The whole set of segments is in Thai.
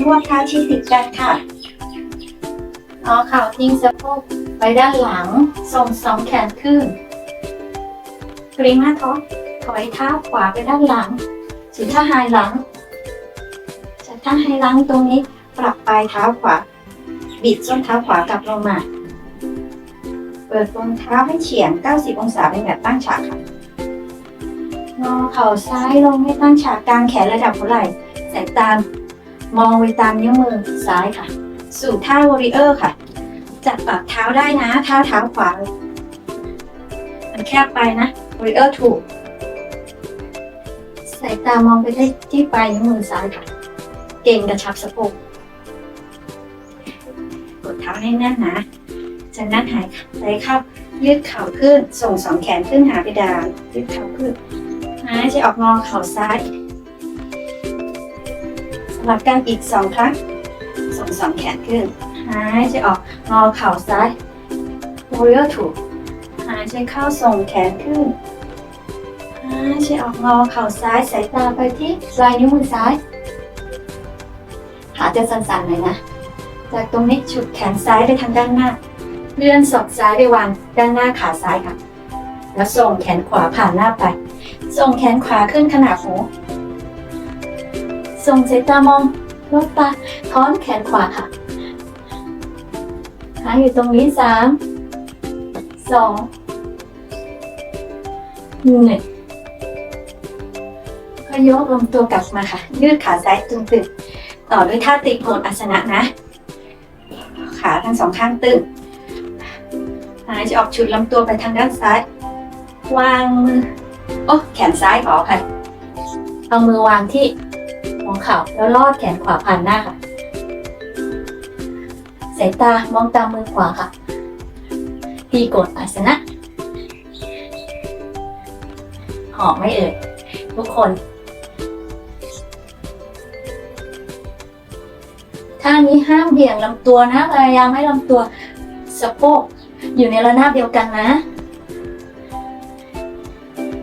นวดเท้าที่ติดกันค่ะเอาเข่าทิ้งสะโพกไปด้านหลัง ส่งสองแขนขึ้นกรงหน้าท้องถอยเท้าขวาไปด้านหลังสุดท่าหายหลังจากท่าให้ล้างตรงนี้ ปรับปลายเท้าขวา บิดส้นเท้าขวากลับลงมาเปิดรองเท้าให้เฉียง 90 องศาเป็นแบบตั้งฉากค่ะงอเข่าซ้ายลงให้ตั้งฉากกลางแขนระดับหัวไหล่สายตา มองไปตามนิ้วมือซ้ายค่ะ สู่ท่าวอริเออร์ค่ะ จับปรับเท้าได้นะท่าเท้าขวามันแคบไปนะวอริเออร์ถูกสายตามองไปได้ที่ปลายนิ้วมือซ้ายค่ะ เก่งกระชับสะโพกกดเท้าให้แน่นนะจากนั้นหายใจเข้ายืดเข่าขึ้น ส่งสองแขนขึ้นหาเพดานยืดเข่าขึ้นหายใจออกงอเข่าซ้าย สลับกันอีกสองครั้งส่งสองแขนขึ้น หายใจออกงอเข่าซ้าย warrior two หายใจเข้าส่งแขนขึ้น หายใจออกงอเข่าซ้ายสายตาไปที่ปลายนิ้วมือซ้าย ขาจะสั่นๆหน่อยนะ จากตรงนี้ฉุดแขนซ้ายไปทางด้านหน้า เลื่อนศอกซ้ายไปวางด้านหน้าขาซ้ายค่ะ แล้วส่งแขนขวาผ่านหน้าไป ส่งแขนขวาขึ้นขนาดหู ส่งสายตามองลดตาท้อนแขนขวาค่ะหางอยู่ตรงนี้สามสองหนึ่งก็ยกลำตัวกลับมาค่ะ ยืดขาซ้ายตึงๆต่อด้วยท่าติโกนอาสนะนะ ขาทั้งสองข้างตึงหายจะออกฉุดลำตัวไปทางด้านซ้าย วางมือโอ้แขนซ้ายขอค่ะ เอามือวางที่ หัวเข่าแล้วลอดแขนขวาผ่านหน้าค่ะ สายตามองตามมือขวาค่ะตีโกดอาสนะ หอมไม่เอ่ยทุกคนท่านี้ห้ามเบี่ยงลำตัวนะ พยายามให้ลำตัวสะโพกอยู่ในระนาบเดียวกันนะ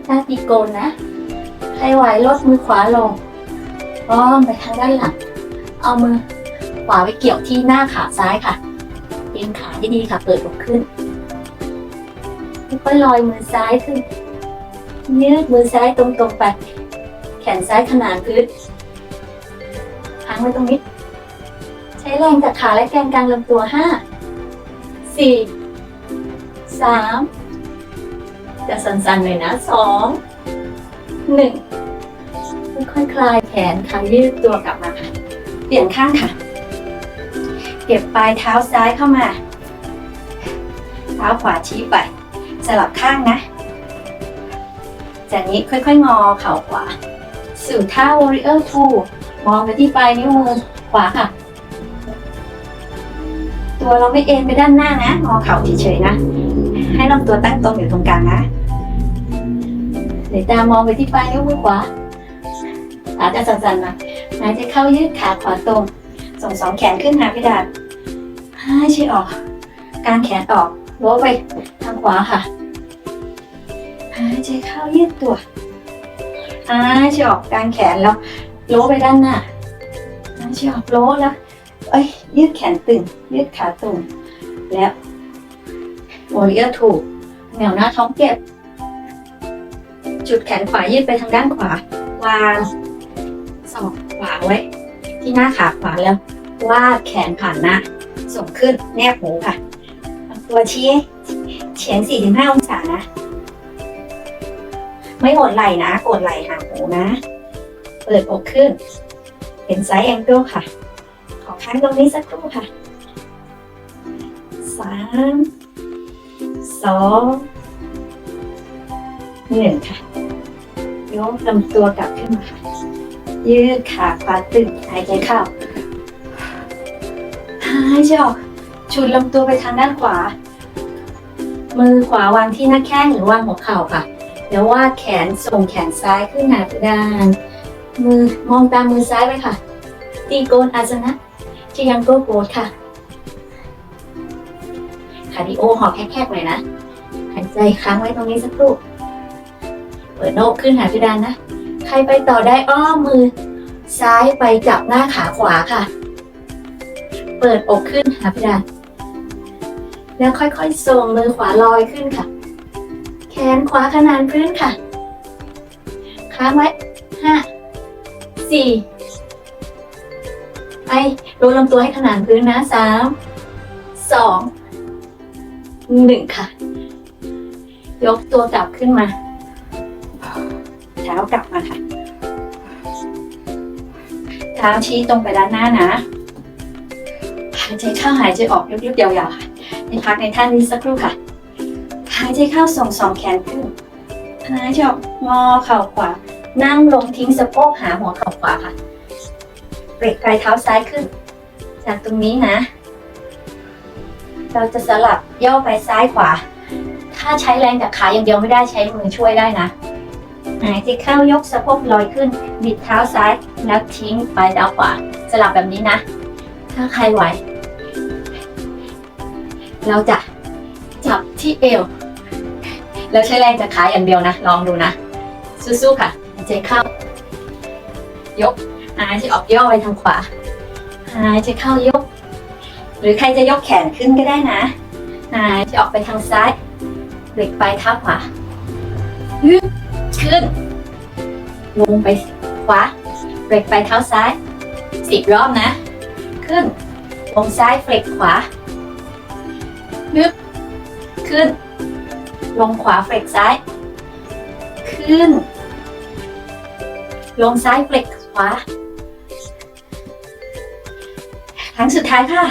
ท่าตีโกนนะใครไหวลดมือขวาลง อ้อมไปทางด้านหลัง เอามือขวาไปเกี่ยวที่หน้าขาซ้ายค่ะเอียงขาดีค่ะ เปิดอกขึ้นค่อยลอยมือซ้ายขึ้น ยืดมือซ้ายตรงๆไป แขนซ้ายขนานพื้นค้างไว้ตรงนี้ ใช้แรงจากขาและแกนกลางลำตัวห้าสี่สามจะสั่นๆหน่อยนะสองหนึ่ง ค่อยๆคลายแขนค่ะยืดตัวกลับมาค่ะ เปลี่ยนข้างค่ะ เก็บปลายเท้าซ้ายเข้ามา เท้าขวาชี้ไป สลับข้างนะ จากนี้ค่อยๆงอเข่าขวา สู่ท่า warrior two มองไปที่ปลายนิ้วมือขวาค่ะ ตัวเราไม่เอ็นไปด้านหน้านะ งอเข่าเฉยๆนะ ให้ลำตัวตั้งตรงอยู่ตรงกลางนะเดี๋ยวตามองไปที่ปลายนิ้วมือขวา ขาจะสั่นๆมาหายใจเข้ายืดขาขวาตรง ส่งสองแขนขึ้นหาเพดานหายใจออก กางแขนออกล้วไปทางขวาค่ะหายใจเข้ายืดตัวหายใจออกกางแขนแล้วโล้ไปด้านหน้าหายใจออกโล้แล้วเอ้ยยืดแขนตึง ยืดขาตรงแล้วโมเรียถูกแนวหน้าท้องเก็บ จุดแขนขวายืดไปทางด้านขวาวาง ศอกขวาไว้ ที่หน้าขาขวาแล้ววาดแขนผ่านหน้าส่งขึ้นแนบหูค่ะตัวชี้เฉียง 4-5 องศานะ ไม่หดไหล่นะ กดไหล่ห่างหูนะ เปิดอกขึ้น เป็นไซส์แองเกิลค่ะ ขอค้างตรงนี้สักครู่ค่ะ สาม สองหนึ่งค่ะ ยกลำตัวกลับขึ้นมาค่ะ ยืดขาขวาตึงหายใจเข้าหายใจออกชุดลำตัวไปทางด้านขวา มือขวาวางที่หน้าแข้งหรือวางหัวเข่าค่ะแล้ววาดแขนส่งแขนซ้ายขึ้นหาเพดาน มือมองตามมือซ้ายไปค่ะ ตีโกนอาสนะที่ยังโกโกดค่ะคาร์ดิโอหอบแคบๆหน่อยนะหายใจค้างไว้ตรงนี้สักครู่เปิดโนกขึ้นหาเพดานนะ ครไปต่อได้อ้อมมือ ซ้ายไปจับหน้าขาขวาค่ะ เปิดอกขึ้นหาเพดานแล้วค่อยๆส่งมือขวาลอยขึ้นค่ะ แขนขวาขนานพื้นค่ะ ค้างไว้ห้าสี่ไปรู้ลำตัวให้ขนานพื้นนะสามสองหนึ่งค่ะ ยกตัวกลับขึ้นมา เท้ากลับมาค่ะเท้าชี้ตรงไปด้านหน้านะหายใจเข้าหายใจออกยุบๆยาวๆค่ะให้พักในท่านี้สักครู่ค่ะหายใจเข้าส่งสองแขนขึ้นหายใจออกงอเข่าขวา นั่งลงทิ้งสะโพกหาหัวเข่าขวาค่ะเบรกปลายเท้าซ้ายขึ้น จากตรงนี้นะ เราจะสลับย่อไปซ้ายขวา ถ้าใช้แรงจากขาอย่างเดียวไม่ได้ใช้มือช่วยได้นะ หายใจเข้ายกสะโพกลอยขึ้น บิดเท้าซ้ายแล้วทิ้งไปลายเท้าขวาสลับแบบนี้นะ ถ้าใครไหว เราจะจับที่เอว แล้วใช้แรงจากขาอย่างเดียวนะ ลองดูนะ สู้ๆค่ะ หายใจเข้า ยก หายใจออกย่อไปทางขวา หายใจเข้ายก หรือใครจะยกแขนขึ้นก็ได้นะ หายใจออกไปทางซ้ายเบรกปลายเท้าขวา ขึ้นลงไปขวาเบรกปเท้าซ้ายสิบรอบนะ ขึ้นลงซ้ายเบรกขวาฮึบขึ้น ลงขวาเบรกซ้าย ขึ้น ลงซ้ายเฟล็กขวาครั้งสุดท้ายค่ะ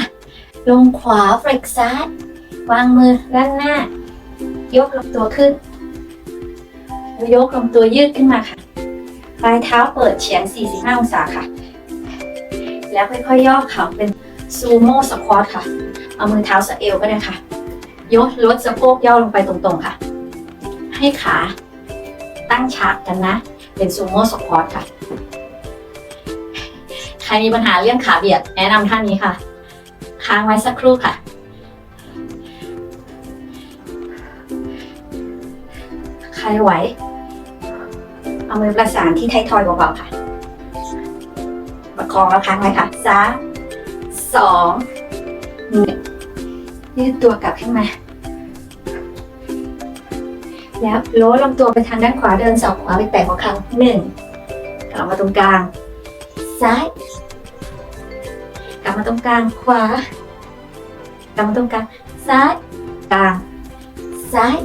ลงขวาเฟล็กซ้าย วางมือด้านหน้า ยกลำตัวขึ้น ยกลำตัวยืดขึ้นมาค่ะ ปลายเท้าเปิดเฉียง 45 องศาค่ะ แล้วค่อยๆย่อเข่าเป็นซูโม่สควอตค่ะ เอามือเท้าสะเอวก็ได้ค่ะ ยกลดสะโพกย่อลงไปตรงๆค่ะ ให้ขาตั้งฉากกันนะ เป็นซูโม่สควอตค่ะ ใครมีปัญหาเรื่องขาเบียดแนะนำท่านี้ค่ะ ค้างไว้สักครู่ค่ะใครไหว เอามือประสานที่ไทยทอยเบาๆค่ะ ประคองแล้วค้างไว้ค่ะสามสองหนึ่งยืดตัวกลับขึ้นมา แล้วโล้ลำตัวไปทางด้านขวาเดินสองขวาไปแตะหัวเข่าหนึ่งกลับมาตรงกลาง ซ้าย กลับมาตรงกลางขวา กลับมาตรงกลาง ซ้าย กลาง ซ้าย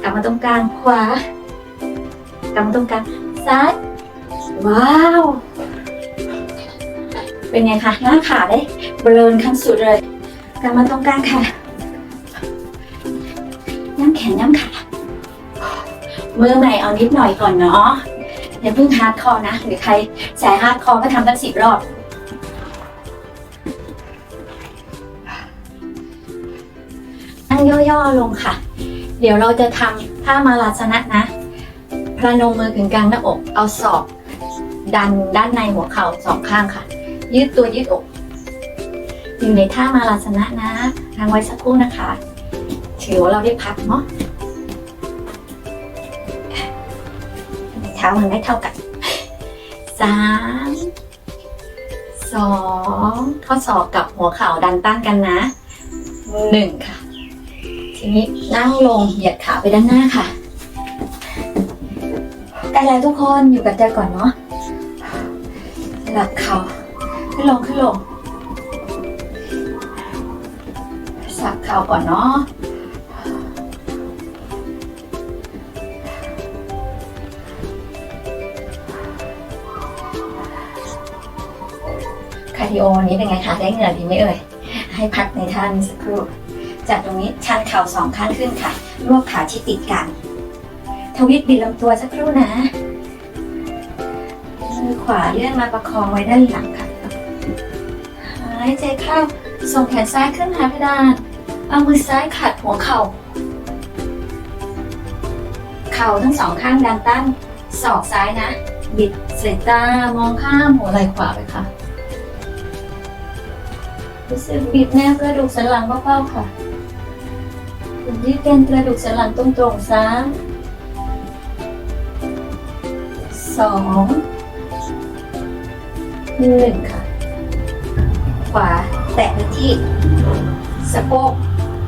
กลับมาตรงกลางขวา กลับมตรงกลางซ้าย ว้าว เป็นไงคะ หน้าขาได้เบลนขั้นสุดเลยกลับมาตรงกลางค่ะย่ำแขนย่ำขามือใหม่เอานิดหน่อยก่อนเนาะอย่าเพิ่งฮาร์ดคอนะ หรือใครสายฮาร์ดคอก็ทำตั้งสิบรอบนั่งย่อๆลงค่ะ เดี๋ยวเราจะทำท่ามาลาสนะนะ พระนมมือกึ่งกลางหน้าอก เอาศอก ดันด้านในหัวเข่าสองข้างค่ะ ยืดตัวยืดอก อยู่ในท่ามาลาสนะนะทางไว้สักครู่นะคะถือว่าเราได้พักเนาะเท้ามันไม่เท่ากันสามสองข้อศอกกับหัวเข่าดันต้านกันนะหนึ่งค่ะ ทีนี้นั่งลงเหยียดขาไปด้านหน้าค่ะ ได้แล้วทุกคนอยู่กับใจก่อนเนาะสลับเข่าขึ้นลงขึ้นลงสับเข่าก่อนเนาะคาร์ดิโอวันนี้เป็นไงคะ ได้เหงื่อดีไหมเอ่ย ให้พักในท่านี้สักครู่จากตรงนี้ชันเข่าสองข้างขึ้นค่ะ รวบขาที่ติดกัน ทวิตบิดลำตัวสักครู่นะมือขวาเลื่อนมาประคองไว้ด้านหลังค่ะหายใจเข้าส่งแขนซ้ายขึ้นหาเพดาน เอามือซ้ายขัดหัวเข่า เข่าทั้งสองข้างดันตั้งศอกซ้ายนะ บิดสายตามองข้ามหัวไหล่ขวาไปค่ะรู้สึกบิดแนวกระดูกสันหลังเบาๆค่ะยืดแกนกระดูกสันหลังตรงๆซ้าย สองหนึ่งค่ะ ขวาแตะไปที่สะโพก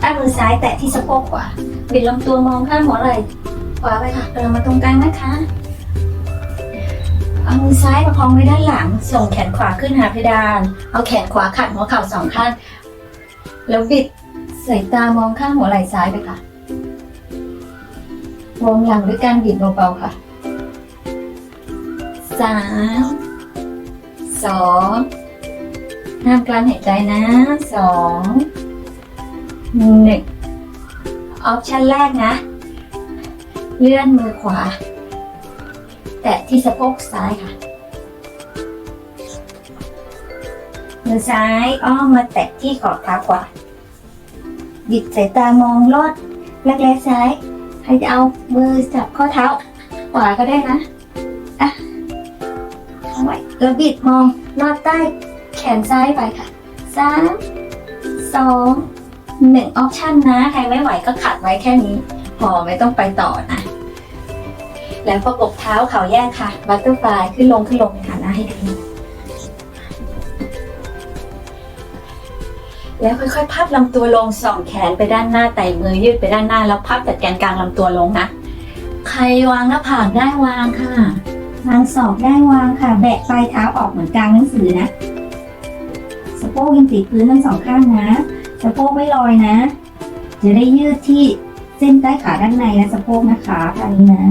เอามือซ้ายแตะที่สะโพกขวาบิดลำตัวมองข้างหัวไหล่ขวาไปค่ะกำลังมาตรงกลางนะคะเอามือซ้ายประคองไว้ด้านหลัง ส่งแขนขวาขึ้นหาเพดาน เอาแขนขวาขัดหัวเข่าสองข้างแล้วบิดสายตามองข้างหัวไหล่ซ้ายไปค่ะมองหลังด้วยการบิดเบาๆค่ะ สามสองห้ามกลั้นหายใจนะสองหนึ่งออปชั่นแรกนะ เลื่อนมือขวา แตะที่สะโพกซ้ายค่ะ มือซ้ายอ้อมมาแตะที่ขอบเท้าขวาหยิบสายตามองลอดรักแร้ซ้าย ใครจะเอามือจับข้อเท้าขวาก็ได้นะ แล้วบิดมองลอดใต้แขนซ้ายไปค่ะสามสองหนึ่งออปชั่นนะ ใครไม่ไหวก็ขัดไว้แค่นี้ พอไม่ต้องไปต่อนะ แล้วประกบเท้าเข่าแยกค่ะบัตเตอร์ฟลายขึ้นลงขึ้นลงหันหน้าให้ดีแล้วค่อยๆ พับลำตัวลงส่องแขนไปด้านหน้าไต่มือยืดไปด้านหน้าแล้วพับจากแกนกลางลำตัวลงนะ ใครวางหน้าผากได้วางค่ะ วางศอกได้วางค่ะ แบะปลายเท้าออกเหมือนกลางหนังสือนะ สะโพกยังติดพื้นทั้งสองข้างนะ สะโพกไม่ลอยนะ จะได้ยืดที่เส้นใต้ขาด้านในและสะโพกนะคะทางนี้นะ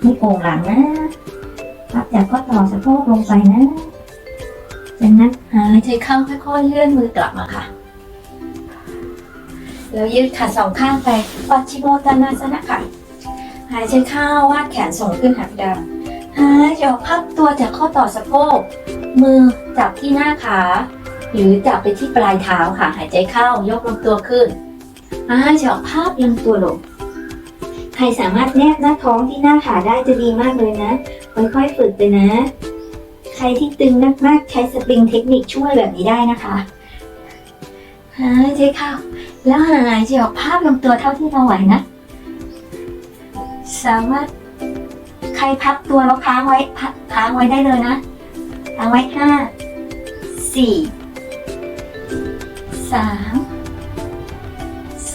ไม่โก่งหลังนะพับจากข้อต่อสะโพกลงไปนะจากนั้นหายใจเข้าค่อยๆเลื่อนมือกลับมาค่ะแล้วยืดขาสองข้างไปปัจฉิโมตานาสนะค่ะ หายใจเข้าวาดแขนส่งขึ้นหาเพดานหายใจออกพับตัวจากข้อต่อสะโพก มือจับที่หน้าขา หรือจับไปที่ปลายเท้าค่ะ หายใจเข้ายกลำตัวขึ้นหายใจออกภาพลำตัวลง ใครสามารถแนบหน้าท้องที่หน้าขาได้จะดีมากเลยนะ ค่อยๆฝึกไปนะ ใครที่ตึงมากๆใช้สปริงเทคนิคช่วยแบบนี้ได้นะคะหายใจเข้า แล้วหายใจออกภาพลำตัวเท่าที่เราไหวนะ สามารถใครพับตัวแล้วค้างไว้พักค้างไว้ได้เลยนะค้างไว้ห้าสี่สาม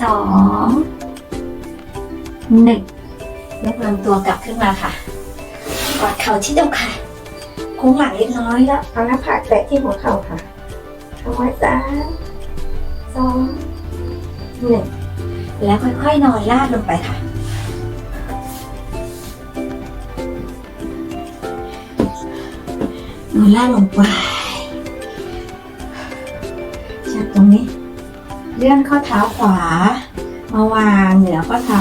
สองหนึ่งยกลำตัวกลับขึ้นมาค่ะกอดเข่าที่ตรงค่ะโค้งหลังเล็กน้อยแล้วเอาหน้าผากแตะที่หัวเข่าค่ะเอาไว้สามสองหนึ่งแล้วค่อยๆนอนลาดลงไปค่ะ นอนลาลงไปจากตรงนี้ เลื่อนข้อเท้าขวา มาวางเหนือข้อเท้า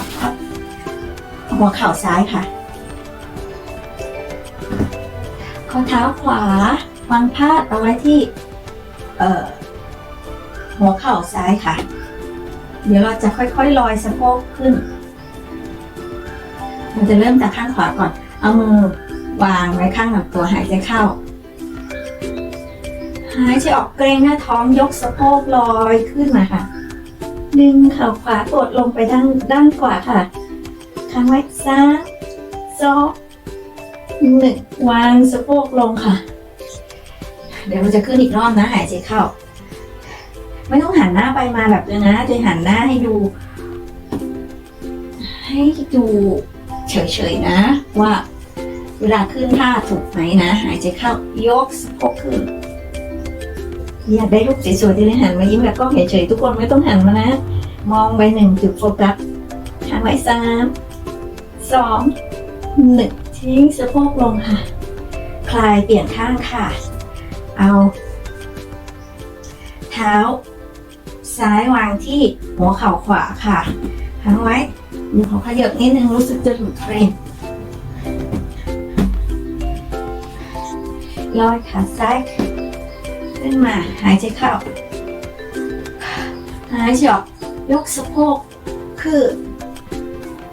หัวเข่าซ้ายค่ะ ข้อเท้าขวาวางพาดเอาไว้ที่เอ่อหัวเข่าซ้ายค่ะ เดี๋ยวเราจะค่อยๆลอยสะโพกขึ้น เราจะเริ่มจากข้างขวาก่อน เอามือวางไว้ข้างลำตัวหายใจเข้า หายใจออกเกรงหน้าท้องยกสะโพกลอยขึ้นมาค่ะ ดึงเข่าขวากดลงไปด้านด้านขวาค่ะค้างไว้สามสองหนึ่งวางสะโพกลงค่ะ เดี๋ยวเราจะขึ้นอีกรอบนะ หายใจเข้า ไม่ต้องหันหน้าไปมาแบบนี้นะจะหันหน้าให้ดู ให้ดูเฉยๆนะ ว่าเวลาขึ้นท่าถูกไหมนะ หายใจเข้ายกสะโพกขึ้น อยากได้รูปสวยๆที่ได้หันมายิ้มกับกล้องเฉยๆทุกคนไม่ต้องหันมานะ มองไปหนึ่งจุดโฟกัสค้างไว้สามสองหนึ่งทิ้งสะโพกลงค่ะ คลายเปลี่ยนข้างค่ะ เอา เท้า ซ้ายวางที่หัวเข่าขวาค่ะค้างไว้มือเขาขยับนิดนึงรู้สึกจะหลุดเฟรมลอยขาซ้าย ขึ้นมาหายใจเข้า หายใจออกยกสะโพกคือ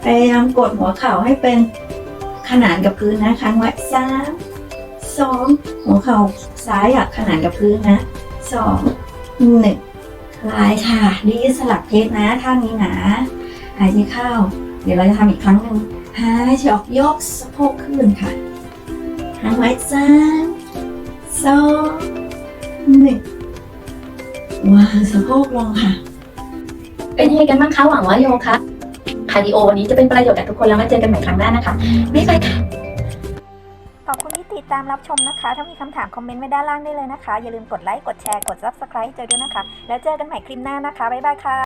พยายามกดหัวเข่าให้เป็นขนานกับพื้นนะค้างไว้สามสองหัวเข่าซ้ายอยากขนานกับพื้นนะสองหนึ่งคลายค่ะนี่สลับเพศนะท่านี้นะหายใจเข้า เดี๋ยวเราจะทำอีกครั้งหนึ่งหายใจออกยกสะโพกขึ้นค่ะค้างไว้สามสอง นี่วางสะโพกลงค่ะ เป็นยังไงกันบ้างคะหวังว่าโยคะคาร์ดิโอวันนี้จะเป็นประโยชน์กับทุกคนแล้วมาเจอกันใหม่ครั้งหน้านะคะบ๊ายบายค่ะขอบคุณที่ติดตามรับชมนะคะ ถ้ามีคำถามคอมเมนต์ไว้ด้านล่างได้เลยนะคะ อย่าลืมกดไลค์ กดแชร์ กด Subscribe เจอด้วยนะคะ แล้วเจอกันใหม่คลิปหน้านะคะ บ๊ายบายค่ะ